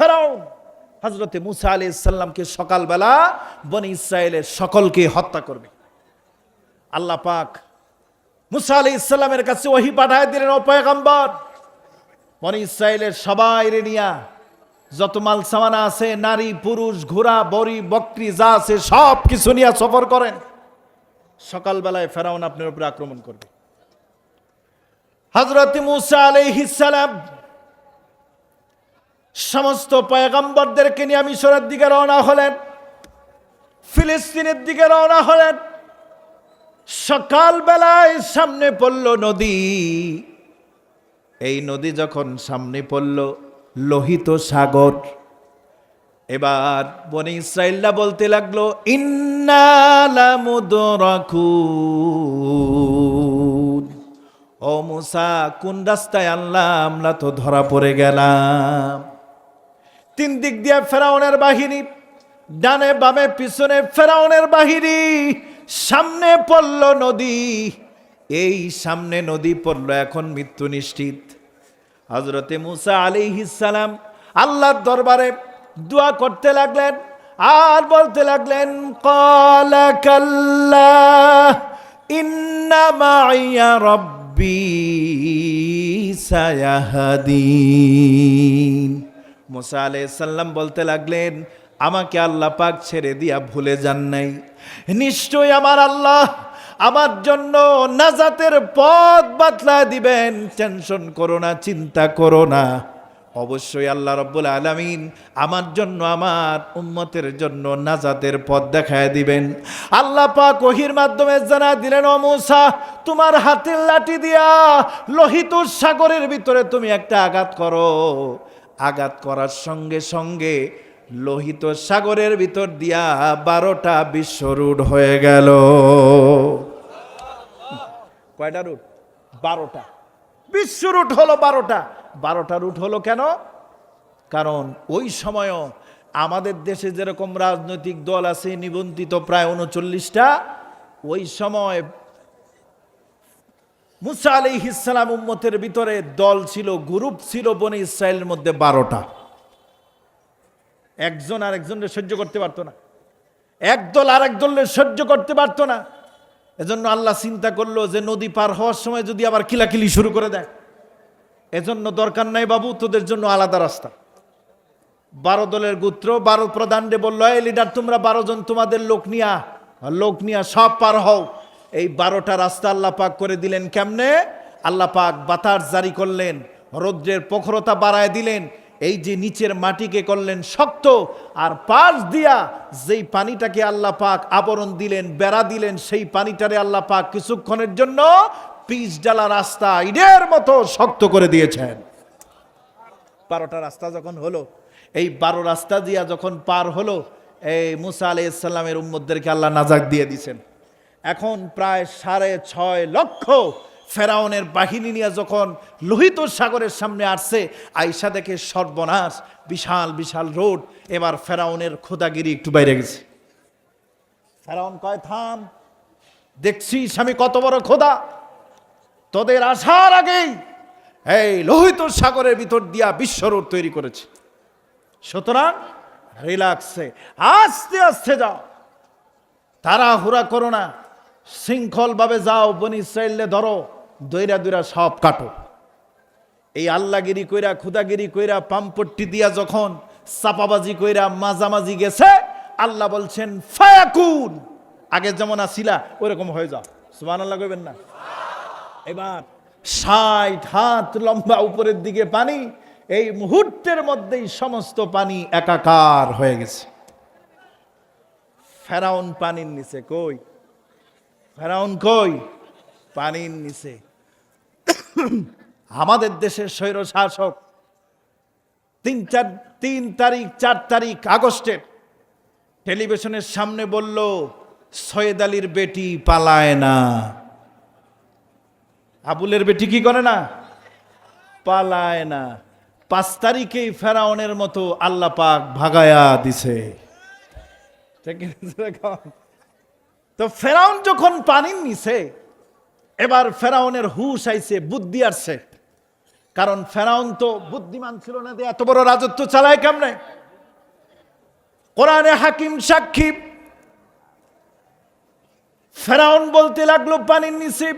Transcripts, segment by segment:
ফেরাউন হজরতে মুসা আলি ইসাল্লামকে সকালবেলা বনি ইসরায়েলের সকলকে হত্যা করবে। আল্লাহ পাক মুসা আলি ইসলামের কাছে ওহি পাঠায় দিলেন, ও পয়গম্বর, বনি ইসরায়েলের সবাই রে নিয়া যত মাল সামানা আছে, নারী, পুরুষ, ঘোড়া, বড়ি, বকরি, যা আছে সব কিছু নিয়ে সফর করেন। সকালবেলায় ফেরাউন আপনার উপরে আক্রমণ করবে। হজরত মুসা আলাইহিসালাম সমস্ত পয়গম্বরদেরকে নিয়ে মিশরের দিকে রওনা হলেন, ফিলিস্তিনের দিকে রওনা হলেন। সকালবেলায় সামনে পড়ল নদী। এই নদী যখন সামনে পড়ল, লোহিত সাগর। এবার বনি ইসরায়েলরা বলতে লাগল ও মুসা, কোন রাস্তায় আনলাম আমরা তো ধরা পড়ে গেলাম। তিন দিক দিয়ে ফেরাউনের বাহিনী, ডানে বামে পিছনে ফেরাউনের বাহিনী, সামনে পড়ল নদী। এই সামনে নদী পড়ল, এখন মৃত্যু নিশ্চিত। হজরতে মুসা আলিহিসালাম আল্লাহর দরবারে দোয়া করতে লাগলেন, আর বলতে লাগলেন কলা কাল্লা, ইন্না মাইয়া রব্বি সায়াহাদিন। মুসা আলাইসাল্লাম বলতে লাগলেন, আমাকে আল্লাহ পাক ছেড়ে দিয়া ভুলে যান নাই। নিশ্চয় আমার আল্লাহ আমার জন্য নাজাতের পথ বাতলা দিবেন। টেনশন করো না, চিন্তা করো না। অবশ্যই আল্লাহ রব্বুল আলামিন আমার জন্য, আমার উম্মতের জন্য নাজাতের পথ দেখায় দিবেন। আল্লাহ পাক ওহির মাধ্যমে জানা দিলেন, ও মুসা, তোমার হাতের লাঠি দিয়া লোহিত সাগরের ভিতরে তুমি একটা আঘাত করো। আঘাত করার সঙ্গে সঙ্গে লোহিত সাগরের ভিতর দিয়া বারোটা বিশ্বরুট হয়ে গেল। কয়টা রুট? বারোটা। বিশ্ব রুট হলো বারোটা। বারোটা রুট হলো কেন? কারণ ওই সময়ও আমাদের দেশে যেরকম রাজনৈতিক দল আছে, নিবন্ধিত প্রায় উনচল্লিশটা, ওই সময় মুসা আলি ইসলাম উম্মতের ভিতরে দল ছিল, গ্রুপ ছিল বনে ইসরায়েলের মধ্যে বারোটা। একজন আর একজনের সহ্য করতে পারতো না। একদল আর একদলের সহ্য করতে পারতো না। এজন্য আল্লাহ চিন্তা করল যে নদী পার হওয়ার সময় যদি আবার কিলাকিলি শুরু করে দেয়। এজন্য দরকার নাই বাবু, তোদের জন্য আলাদা রাস্তা। বারো দলের গোত্র, বারো প্রধানরে বলল, এই লিডার তোমরা বারো জন তোমাদের লোক নিয়া লোক নিয়া সব পার হও। এই বারোটা রাস্তা আল্লাহ পাক করে দিলেন কেমনে? আল্লাহ পাক বাতাস জারি করলেন, রৌদ্রের প্রখরতা বাড়ায় দিলেন, এই যে নিচের মাটিকে করলেন শক্ত, আর পাশ দিয়া যেই পানিটাকে আল্লাহ পাক আবরণ দিলেন, বেড়া দিলেন, সেই পানিটারে আল্লাহ পাক কিছুক্ষণের জন্য পিচ ডালা রাস্তা ইডের মতো শক্ত করে দিয়েছেন। বারোটা রাস্তা যখন হলো, এই বারো রাস্তা দিয়া যখন পার হলো, এই মুসা আলাইসাল্লামের উম্মদদেরকে আল্লাহ নাজাক দিয়ে দিছেন এখন প্রায় সাড়ে ছয় লক্ষ ফেরাউনের বাহিনী নিয়ে যখন লোহিত সাগরের সামনে আসছে আইসা দেখে সর্বনাশ, বিশাল বিশাল রোড। এবার ফেরাউনের খোদাগিরি একটু বাইরে গেছে। ফেরাউন কয়, থাম, দেখছিস আমি কত বড় খোদা? তোদের আসার আগেই এই লোহিত সাগরের ভিতর দিয়া বিশ্ব রোড তৈরি করেছে। সুতরাং রিল্যাক্সে আস্তে আস্তে যাও। তারা হুরা করো না। শৃঙ্খলভাবে যাও, বনি ইসরায়েলে ধরো দৈরা দৈরা সব কাটো। এই আল্লাগিরি কইরা খুদাগিরি কইরা, পাম্পট্টি দিয়া যখন চাপাবাজি কইরা মাঝামাঝি গেছে, আল্লাহ বলছেন, ফায়াকুন! আগে যেমন আসিলা, ওইরকম হয়ে যাও। সুমান আল্লাহ কইবেন না? এবার ষাট হাত লম্বা উপরের দিকে পানি, এই মুহূর্তের মধ্যেই সমস্ত পানি একাকার হয়ে গেছে। ফেরাউন পানির নিচে কই? ফেরাউন কই? পানির নিচে। আমাদের দেশের স্বৈর শাসক তিন চার, তিন তারিখ, চার তারিখ আগস্টের টেলিভিশনের সামনে বলল, সৈয়দ আলীর বেটি পালায় না। আবুলের বেটি কি করে না? পালায় না। পাঁচ তারিখেই ফেরাউনের মতো আল্লাপাক ভাগায়া দিছে। ঠিক আছে? তো ফেরাউন যখন পানির নিছে, এবার ফেরাউনের হুশ আইছে, বুদ্ধি আসছে। কারণ ফেরাউন তো বুদ্ধিমান ছিল না যে এত বড় রাজত্ব চালায় কেমনে? কোরআনে হাকিম সাক্ষী। ফেরাউন বলতে লাগল পানির নিচে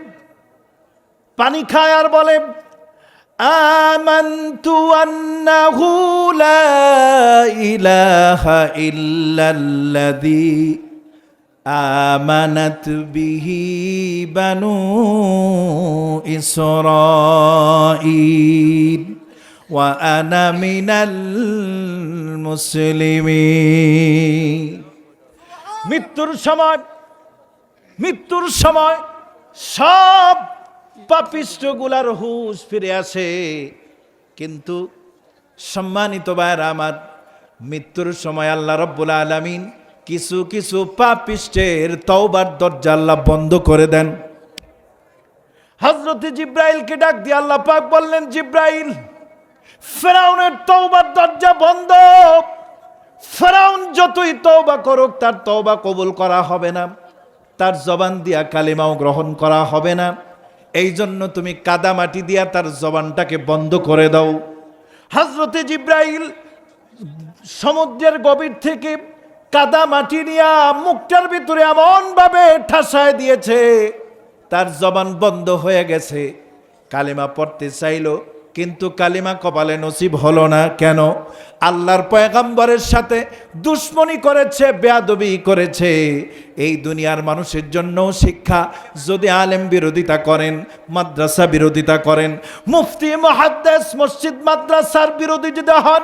পানি খায় আর বলে, আমান্তু ইলাহা ইল্লাল্লাযী آمنت به بنو إسرائيل وأنا من المسلمين মৃত্যুর সময় মৃত্যুর সময় সব পাপিষ্টগুলার হুশ ফিরে আসে কিন্তু সম্মানিত ভাইয়ের আমার মৃত্যুর সময় আল্লাহ রব্বুল আলমিন কিছু কিছু পাপিষ্টের তওবার দরজা আল্লাহ বন্ধ করে দেন। হজরতে জিব্রাইলকে ডাক দিয়ে আল্লাহ পাক বললেন, জিব্রাইল, ফেরাউনের তওবার দরজা বন্ধ। ফেরাউন যতই তওবা করুক, তার তওবা কবুল করা হবে না। তার জবান দিয়া কালিমাও গ্রহণ করা হবে না। এই জন্য তুমি কাদা মাটি দিয়া তার জবানটাকে বন্ধ করে দাও। হজরতে জিব্রাইল সমুদ্রের গভীর থেকে কাদা মাটি নিয়া মুখটার ভিতরে এমন ভাবে ঠাসায় দিয়েছে, তার জবান বন্ধ হয়ে গেছে। কালিমা পড়তে চাইলো, কিন্তু কালিমা কপালে নসিব হলো না। কেন? আল্লাহর পয়গাম্বরের সাথে দুশ্মনী করেছে, বেয়াদবি করেছে। এই দুনিয়ার মানুষের জন্য শিক্ষা, যদি আলেম বিরোধিতা করেন, মাদ্রাসা বিরোধিতা করেন, মুফতি মহাদ্দেশ মসজিদ, মাদ্রাসার বিরোধী যদি হন,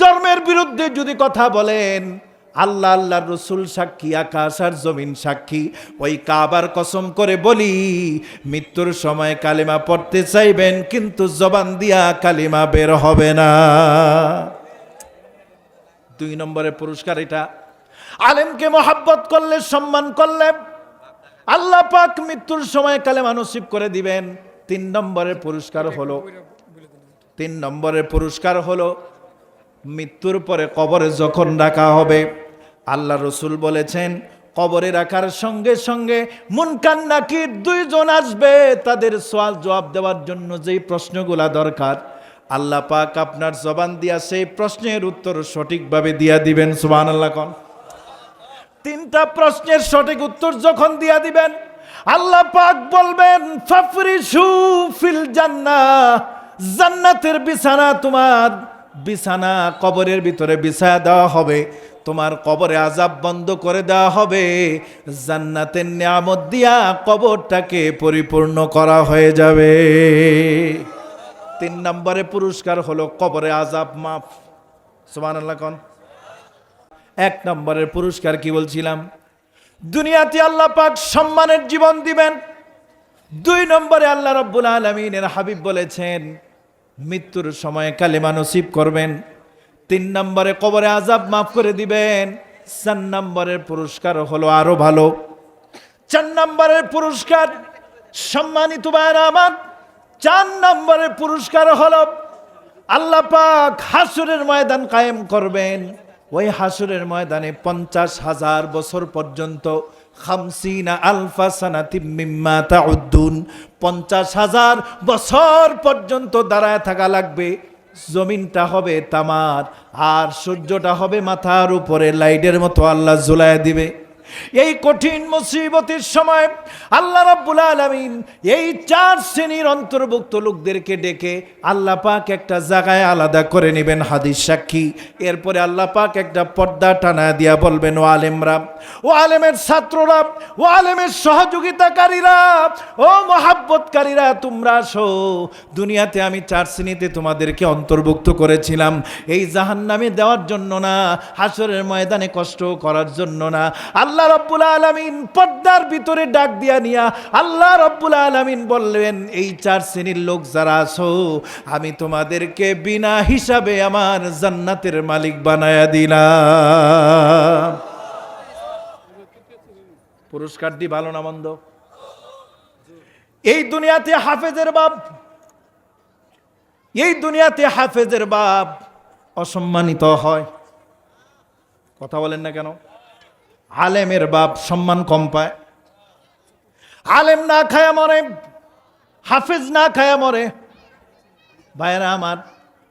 ধর্মের বিরুদ্ধে যদি কথা বলেন আল্লাহ আল্লাহ রসুল সাক্ষী আকাশ আর জমিন সাক্ষী। ওই কাবার কসম করে বলি, মৃত্যুর সময় কালিমা পড়তে চাইবেন, কিন্তু জবান দিয়া কালিমা বের হবে না। দুই নম্বরের পুরস্কার এটা। আলেমকে মহাব্বত করলে, সম্মান করলে আল্লাহ পাক মৃত্যুর সময় কালেমা নসিব করে দিবেন। তিন নম্বরের পুরস্কার হলো, তিন নম্বরের পুরস্কার হলো, মৃত্যুর পরে কবরে যখন রাখা হবে আল্লাহ রসুল বলেছেন, কবরে রাখার সঙ্গে সঙ্গে মুনকান নাকির দুইজন আসবে, তাদের সোয়াল জবাব দেওয়ার জন্য যেই প্রশ্নগুলা দরকার, আল্লাহ পাক আপনার জবান দিয়া সেই প্রশ্নের উত্তর সঠিকভাবে দিয়া দিবেন সুবান আল্লাহ কন। তিনটা প্রশ্নের সঠিক উত্তর যখন দিয়া দিবেন, আল্লাহ পাক বলবেন ফাফরিসু ফিল জান্নাহ জান্নাতের বিছানা তোমার, বিছানা কবরের ভিতরে বিছায়া দেওয়া হবে। তোমার কবরে আজাব বন্ধ করে দেওয়া হবে। জান্নাতের নিয়ামত দিয়া কবরটাকে পরিপূর্ণ করা হয়ে যাবে। তিন নম্বরে পুরস্কার হলো কবরে আজাব মাফ। সুমান আল্লাহ কন? এক নম্বরের পুরস্কার কি বলছিলাম? দুনিয়াতে আল্লাহ পাক সম্মানের জীবন দিবেন। দুই নম্বরে আল্লাহ রব্বুল আলমিনের হাবিব বলেছেন, মৃত্যুর সময় কালেমা নসিব করবেন। তিন নম্বরে কবরে আজাব মাফ করে দিবেন। চার নম্বরের পুরস্কার হলো আরও ভালো। চার নম্বরের পুরস্কার সম্মানিত আমার। চার নম্বরের পুরস্কার হলো আল্লাহ পাক হাসুরের ময়দান কায়েম করবেন। ওই হাসুরের ময়দানে পঞ্চাশ হাজার বছর পর্যন্ত খামসিনা আলফা পঞ্চাশ হাজার বছর পর্যন্ত দাঁড়ায় থাকা লাগবে। জমিনটা হবে তামার আর সূর্যটা হবে মাথার উপরে। লাইটের মতো আল্লাহ ঝুলায় দিবে। এই কঠিন মুসিবতের সময় আল্লাহ রাব্বুল আলামিন এই চার শ্রেণির অন্তর্ভুক্ত লোকদেরকে ডেকে আল্লাহ পাক একটা জায়গায় আলাদা করে নেবেন হাদিস সাক্ষী। এরপরে আল্লাহ পাক একটা পর্দা টানা দিয়া বলবেন, ও আলেমরা, ও আলেমের ছাত্ররা, ও আলেমের সহযোগিতাকারীরা, ও মহাব্বতকারীরা, তোমরা আসো। দুনিয়াতে আমি চার শ্রেণীতে তোমাদেরকে অন্তর্ভুক্ত করেছিলাম। এই জাহান্নামে দেওয়ার জন্য না হাসরের ময়দানে কষ্ট করার জন্য না। আল্লাহ রব্বুল আলমিন পর্দার ভিতরে ডাক দিয়া নিয়া আল্লাহ রব্বুল আলমিন বললেন, এই চার শ্রেণির লোক যারা আছো, আমি তোমাদেরকে বিনা হিসাবে আমার জান্নাতের মালিক বানায়া দিলাম। পুরস্কারটি ভালো না মন্দ? এই দুনিয়াতে হাফেজের বাপ, এই দুনিয়াতে হাফেজের বাপ অসম্মানিত হয়। কথা বলেন না কেন? আলেমের বাপ সম্মান কম পায়। আলেম না খায়া মরে, হাফেজ না খায়া মরে। ভাইয়েরা আমার,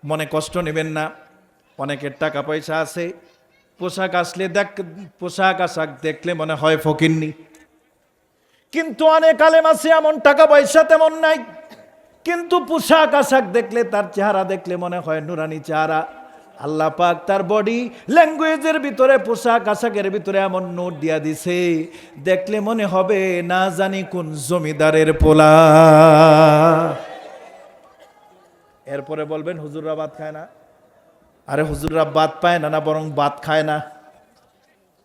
মনে কষ্ট নেবেন না। অনেকের টাকা পয়সা আছে, পোশাক আসলে দেখ, পোশাক আশাক দেখলে মনে হয় ফকিরনি কিন্তু অনেক আলেম আছে, এমন টাকা পয়সা তেমন নাই। কিন্তু পোশাক আশাক দেখলে, তার চেহারা দেখলে মনে হয় নুরানি চেহারা। আল্লাহ পাক তার বডি ল্যাঙ্গুয়েজের ভিতরে, পোশাক আশাকের ভিতরে এমন নোট দিয়া দিছে, দেখলে মনে হবে না জানি কোন জমিদারের পোলা। এরপরে বলবেন, হুজুররা ভাত খায় না? আরে হুজুররা ভাত পায় না না, বরং ভাত খায় না।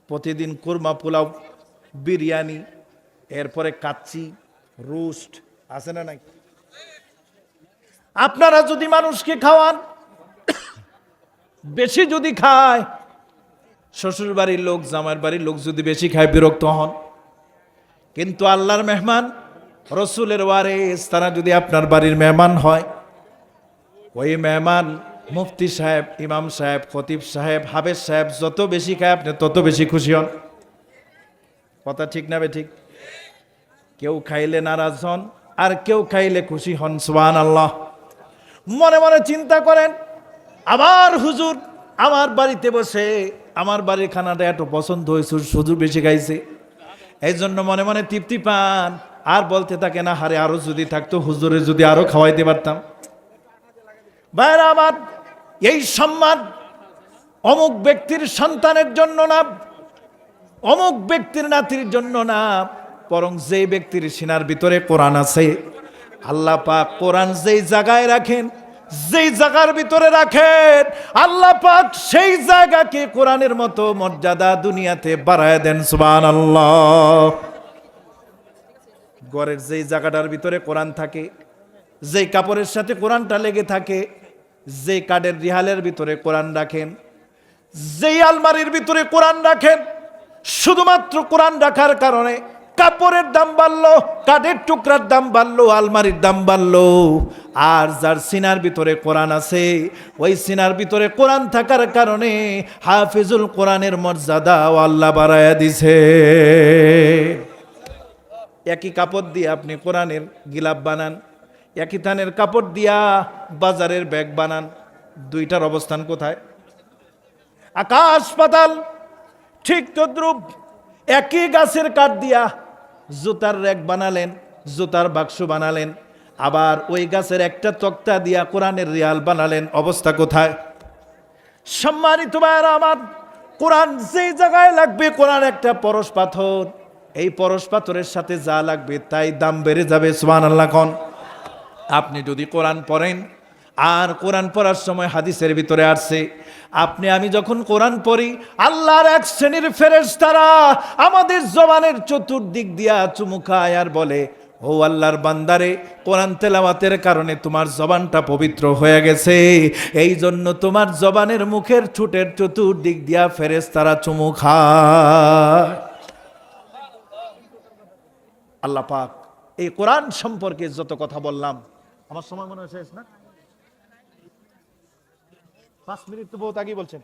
প্রতিদিন কুরমা, পোলাও, বিরিয়ানি, এরপরে কাচ্চি, রোস্ট, আছে না নাই? আপনারা যদি মানুষকে খাওয়ান বেশি যদি খায় শ্বশুর বাড়ির লোক জামার বাড়ির লোক যদি বেশি খায়, বিরক্ত হন। কিন্তু আল্লাহর মেহমান, রসুলের ওয়ারেস, তারা যদি আপনার বাড়ির মেহমান হয়, ওই মেহমান, মুফতি সাহেব, ইমাম সাহেব, খতিব সাহেব হাবেজ সাহেব, যত বেশি খায় আপনি তত বেশি খুশি হন। কথা ঠিক না ঠিক? কেউ খাইলে নারাজ হন, আর কেউ খাইলে খুশি হন সুবান আল্লাহ মনে মনে চিন্তা করেন আবার হুজুর আমার বাড়িতে বসে, আমার বাড়ির খানাটা এত পছন্দ হয়েছে হুজুর বেশি খাইছে। এই জন্য মনে মনে তৃপ্তি পান। আর বলতে থাকে না, হারে আরও যদি থাকতো, হুজুরে যদি আরও খাওয়াইতে পারতাম। ভাইরা আমার এই সম্মান অমুক ব্যক্তির সন্তানের জন্য না, অমুক ব্যক্তির নাতির জন্য না, বরং যেই ব্যক্তির সিনার ভিতরে কোরআন আছে, আল্লাহ পাক কোরআন যেই জায়গায় রাখেন যেই জায়গার ভিতরে রাখেন, আল্লাহ পাক সেই জায়গাকে কোরআনের মতো মর্যাদা দুনিয়াতে বাড়ায় দেন সুবান আল্লাহ ঘরের যেই জায়গাটার ভিতরে কোরআন থাকে, যেই কাপড়ের সাথে কোরআনটা লেগে থাকে, যেই কাঠের রিহালের ভিতরে কোরআন রাখেন, যেই আলমারির ভিতরে কোরআন রাখেন, শুধুমাত্র কোরআন রাখার কারণে কাপড়ের দাম বাড়লো, কাঠের টুকরার দাম বাড়লো, আলমারির দাম বাড়লো। আর যার সিনার ভিতরে কোরআন আছে, ওই সিনার ভিতরে কোরআন থাকার কারণে হাফিজুল কোরআনের মর্যাদা ও আল্লাহ বাড়ায়া দিছে। একই কাপড় দিয়ে আপনি কোরআনের গিলাপ বানান, একই থানের কাপড় দিয়া বাজারের ব্যাগ বানান, দুইটার অবস্থান কোথায়? আকাশ পাতাল, ঠিক তদ্রুপ, একই গাছের কাঠ দিয়া জুতার র্যাক বানালেন, জুতার বাক্স বানালেন, আবার ওই গাছের একটা তক্তা দিয়া কোরআনের রিয়াল বানালেন। অবস্থা কোথায়? সম্মানিত ভাইয়েরা আমার, কোরআন যেই জায়গায় লাগবে কোরআন একটা পরশ পাথর। এই পরশ পাথরের সাথে যা লাগবে তাই দাম বেড়ে যাবে সুবান আল্লাহ আপনি যদি কোরআন পড়েন আর কোরআন পড়ার সময় হাদিসের ভিতরে আসছে, আপনি আমি যখন কোরআন পড়ি, আল্লাহর এক শ্রেণির ফেরেশ তারা আমাদের জবানের চতুর্দিক দিয়া চুমুখায় আর বলে, ও আল্লাহর বান্দারে, কোরআন তেলাওয়াতের কারণে তোমার জবানটা পবিত্র হয়ে গেছে। এই জন্য তোমার জবানের মুখের ছুটের চতুর্দিক দিয়া ফেরেশ তারা চুমু আল্লাহ পাক, এই কোরআন সম্পর্কে যত কথা বললাম, আমার সময় মনে হয় না? পাঁচ মিনিট তো বহুত আগেই বলছেন।